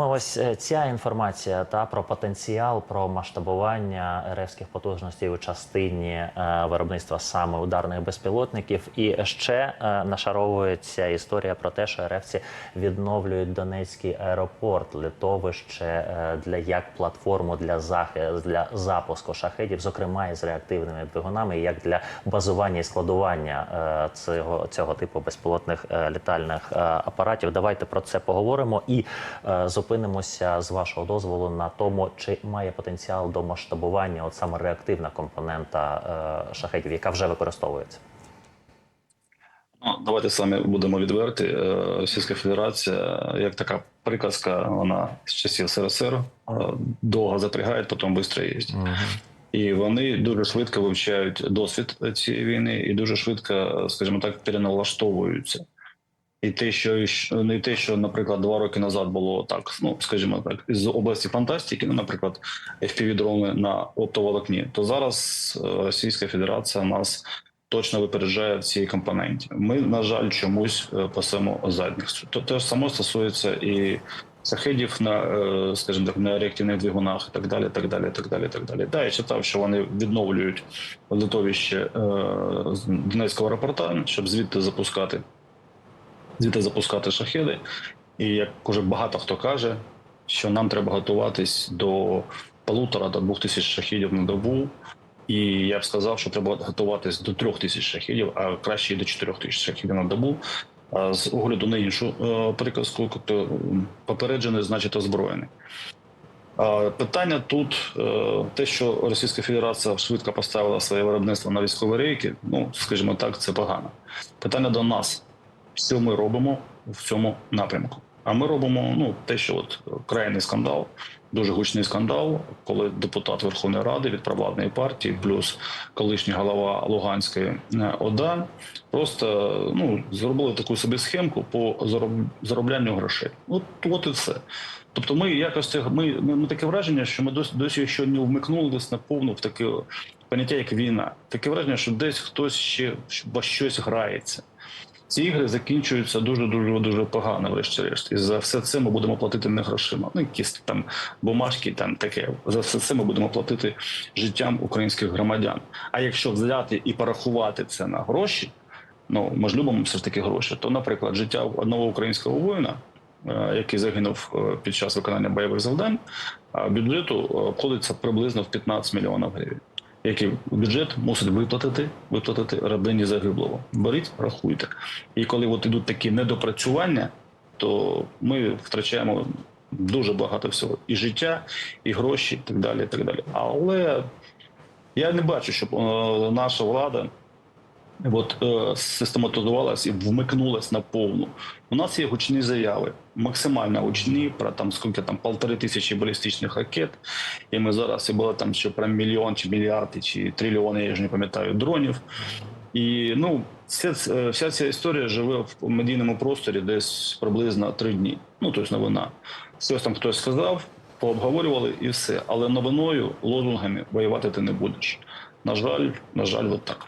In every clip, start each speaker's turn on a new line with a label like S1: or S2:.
S1: Ось е, ця інформація та про потенціал, про масштабування РФських потужностей у частині е, виробництва саме ударних безпілотників. І ще е, нашаровується історія про те, що РФці відновлюють Донецький аеропорт, литовище для як платформу для захи, для запуску шахедів, зокрема із реактивними двигунами, як для базування і складування цього цього типу безпілотних літальних апаратів. Давайте про це поговоримо і е, зупинимося з вашого дозволу на тому, чи має потенціал до масштабування от саме реактивна компонента е, шахедів, яка вже використовується.
S2: Ну, давайте самі будемо відверті. Е, Російська Федерація, як така приказка, вона з часів СРСР е, довго запрягає, потім швидко їздить. І вони дуже швидко вивчають досвід цієї війни і дуже швидко, скажімо так, переналаштовуються. І те, що не те, що, наприклад, два роки назад було так, ну скажімо так, з області фантастики, ну, наприклад, FPV-дрони на оптоволокні, то зараз е, Російська Федерація нас точно випереджає в цій компоненті. Ми, на жаль, чомусь е, пасемо задніх. То те ж само стосується і шахедів на, е, скажімо так, на реактивних двигунах і так далі. так далі, так далі, так далі. Да, я читав, що вони відновлюють литовище Донецького аеропорта, щоб звідти запускати звідти запускати шахеди. І як уже багато хто каже, що нам треба готуватись до полутора до двох тисяч шахедів на добу. І я б сказав, що треба готуватись до трьох тисяч шахедів, а краще і до чотирьох тисяч шахедів на добу. А з огляду на іншу е, приказку, тобто м, попереджений, значить озброєний. Питання тут е, те, що Російська Федерація швидко поставила своє виробництво на військові рейки. Ну скажімо так, це погано. Питання до нас: що ми робимо в цьому напрямку? А ми робимо ну те, що от крайний скандал, дуже гучний скандал, коли депутат Верховної Ради від провладної партії, плюс колишній голова Луганської е, ОДА, просто ну зробили таку собі схемку по зароблянню грошей. От, от і все. Тобто, ми якось ми, ми, таке враження, що ми досі досі ще не вмикнулися наповну в таке поняття, як війна. Таке враження, що десь хтось ще щось грається. Ці ігри закінчуються дуже дуже дуже погано, врешті-решт. І за все це ми будемо платити не грошима. Ну, якісь там бумажки, там таке. За все це ми будемо платити життям українських громадян. А якщо взяти і порахувати це на гроші, ну ми ж любимо все ж таки гроші, то, наприклад, життя одного українського воїна, е, який загинув е, під час виконання бойових завдань, бюджету е, обходиться приблизно в 15 мільйонів гривень який бюджет мусить виплатити, виплатити родині загиблого. Беріть, рахуйте. І коли от ідуть такі недопрацювання, то ми втрачаємо дуже багато всього: і життя, і гроші, і так далі. І так далі. Але я не бачу, щоб е, наша влада. От е, систематизувалась і вмикнулась на повну. У нас є гучні заяви, максимально гучні, про там скільки там полтори тисячі балістичних ракет. І ми зараз і було там ще про мільйон чи мільярди, чи трильйони, я ж не пам'ятаю, дронів. І ну, вся, вся ця історія живе в медійному просторі десь приблизно три дні. Ну, тобто новина. Щось там хтось сказав, пообговорювали і все. Але новиною, лозунгами воювати ти не будеш. На жаль, на жаль, от так.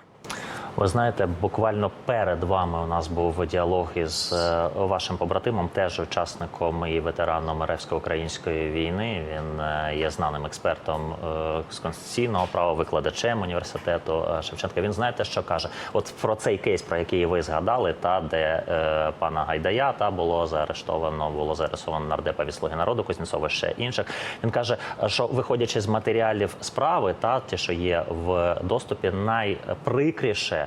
S1: Ви знаєте, буквально перед вами у нас був діалог із е, вашим побратимом, теж учасником і ветераном РФсько-української війни. Він е, є знаним експертом е, з конституційного права, викладачем університету Шевченка. Він знаєте, що каже: от про цей кейс, про який ви згадали, та де е, пана Гайдая та було заарештовано, було заарештовано нардепа від слуги народу, Кузнєцова, ще інших. Він каже, що виходячи з матеріалів справи, та ті, що є в доступі, найприкріше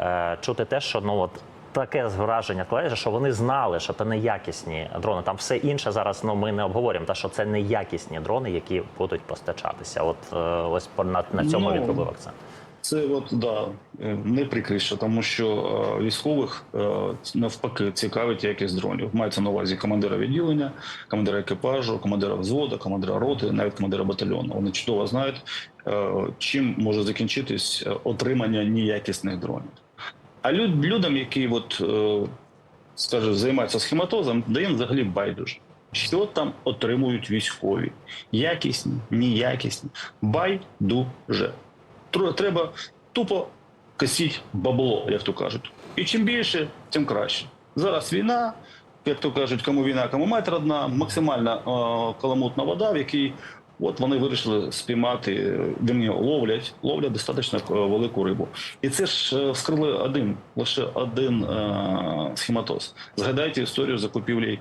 S1: е, чути те, що ну от. Таке враження складається, що вони знали, що це неякісні дрони. Там все інше зараз. Ну ми не обговорюємо, та що це неякісні дрони, які будуть постачатися. От е, ось на, на цьому
S2: Ну,
S1: він робив акцент.
S2: Це от да е, не прикріше, тому що е, військових е, навпаки цікавить якість дронів. Мається на увазі командира відділення, командира екіпажу, командира взводу, командира роти, навіть командира батальйону. Вони чудово знають, е, чим може закінчитись е, отримання неякісних дронів. А люд, людям, які от, е, скажімо, займаються схематозом, да їм взагалі байдуже. Що там отримують військові? Якісні, неякісні, байдуже. Треба тупо косіть бабло, як то кажуть. І чим більше, тим краще. Зараз війна, як то кажуть, кому війна, кому матір одна, максимально е, каламутна вода, в якій от вони вирішили спіймати, е, вірні, ловлять, ловлять достатньо е, велику рибу. І це ж е, вскрили один, лише один е, схематоз. Згадайте історію закупівлі,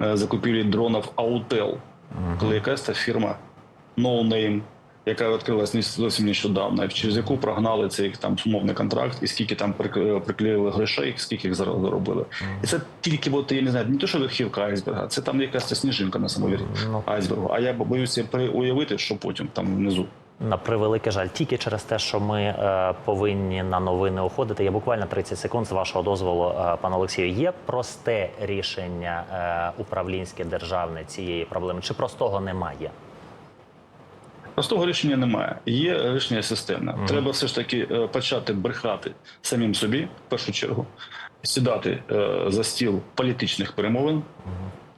S2: е, закупівлі дронів Autel, коли якась та фірма No Name, яка відкрилась не зовсім нещодавно, через яку прогнали цей там умовний контракт, і скільки там прик- приклеїли грошей, скільки їх зар- заробили. І це тільки, от, я не знаю, не то, що верхівка айсберга, це там якась ця сніжинка на самому
S1: Ну.
S2: айсбергу. А я боюся уявити, що потім там внизу.
S1: На превеликий жаль, тільки через те, що ми е, повинні на новини уходити. Я буквально 30 секунд з вашого дозволу, е, пане Олексію. Є просте рішення е, управлінське державне цієї проблеми, чи простого немає?
S2: Простого рішення немає. Є рішення системне. Треба все ж таки е, почати брехати самим собі, в першу чергу, сідати е, за стіл політичних перемовин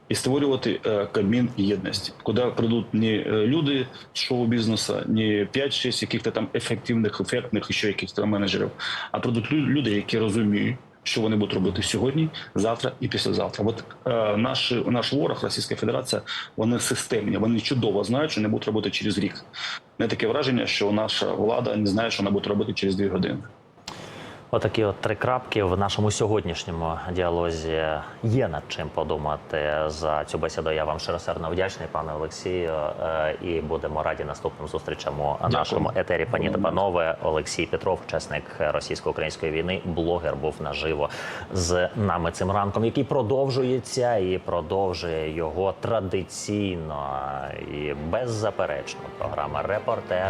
S2: і створювати е, кабмін єдності, куди прийдуть не люди з шоу-бізнесу, не 5-6 яких-то там ефективних, ефектних і ще якихось там менеджерів, а прийдуть лю- люди, які розуміють. Що вони будуть робити сьогодні, завтра і післязавтра? От е, наш, наш ворог, Російська Федерація, вони системні, вони чудово знають, що вони будуть робити через рік. Не таке враження, що наша влада не знає, що вона буде робити через дві години.
S1: Отакі от три крапки в нашому сьогоднішньому діалозі є над чим подумати за цю бесіду. Я вам щиросердно вдячний, пане Олексію. е, І будемо раді наступним зустрічам у нашому етері. Пані та панове, Олексій Петров, учасник російсько-української війни, блогер, був наживо з нами цим ранком, який продовжується і продовжує його традиційно і беззаперечно. Програма Репортер